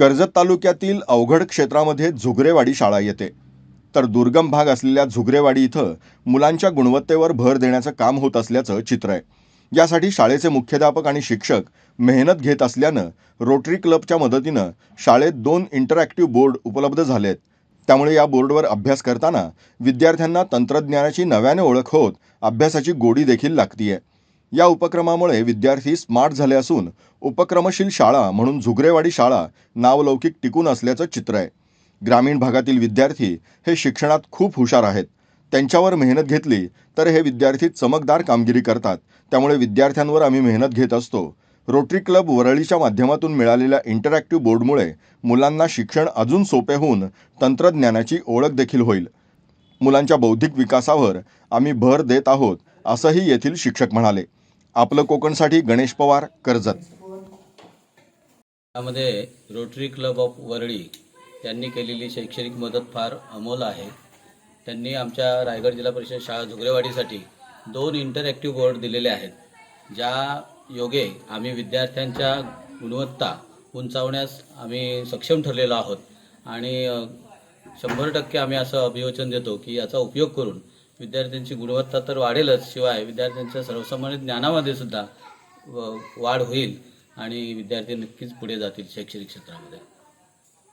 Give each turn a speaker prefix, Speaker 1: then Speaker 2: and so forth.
Speaker 1: कर्जत तालुक्यातील अवघड क्षेत्रामध्ये झुगरेवाडी शाळा येते. तर दुर्गम भाग असलेल्या झुगरेवाडी इथं मुलांच्या गुणवत्तेवर भर देण्याचं काम होत असल्याचं चित्र आहे. यासाठी शाळेचे मुख्याध्यापक आणि शिक्षक मेहनत घेत असल्यानं रोटरी क्लबच्या मदतीनं शाळेत दोन इंटरॅक्टिव्ह बोर्ड उपलब्ध झाले आहेत त्यामुळे या बोर्डवर अभ्यास करताना विद्यार्थ्यांना तंत्रज्ञानाची नव्याने ओळख होत अभ्यासाची गोडी देखील लागतीये. या उपक्रमामुळे विद्यार्थी स्मार्ट झाले असून उपक्रमशील शाळा म्हणून झुगरेवाडी शाळा नावलौकिक टिकून असल्याचं चित्र आहे. ग्रामीण भागातील विद्यार्थी हे शिक्षणात खूप हुशार आहेत. त्यांच्यावर मेहनत घेतली तर हे विद्यार्थी चमकदार कामगिरी करतात. त्यामुळे विद्यार्थ्यांवर आम्ही मेहनत घेत असतो. रोटरी क्लब वरळीच्या माध्यमातून मिळालेल्या इंटरॅक्टिव्ह बोर्डमुळे मुलांना शिक्षण अजून सोपे होऊन तंत्रज्ञानाची ओळख देखील होईल. मुलांच्या बौद्धिक विकासावर आम्ही भर देत आहोत असंही येथील शिक्षक म्हणाले. आपलं कोकणसाठी गणेश पवार कर्जत.
Speaker 2: यामध्ये रोटरी क्लब ऑफ वरळी त्यांनी केलेली शैक्षणिक मदत फार अमोल आहे. त्यांनी आमच्या रायगड जिल्हा परिषद शाळा झुगरेवाडीसाठी दोन इंटरॅक्टिव्ह बोर्ड दिलेले आहेत ज्या योगे आम्ही विद्यार्थ्यांच्या गुणवत्ता उंचावण्यास आम्ही सक्षम ठरलेलो आहोत. आणि शंभर टक्के आम्ही असं अभिवचन देतो की याचा उपयोग करून विद्यार्थ्यांची गुणवत्ता तर वाढेलच शिवाय विद्यार्थ्यांच्या सर्वसामान्य ज्ञानामध्ये सुद्धा व- वाढ होईल आणि विद्यार्थी नक्कीच पुढे जातील शैक्षणिक क्षेत्रामध्ये.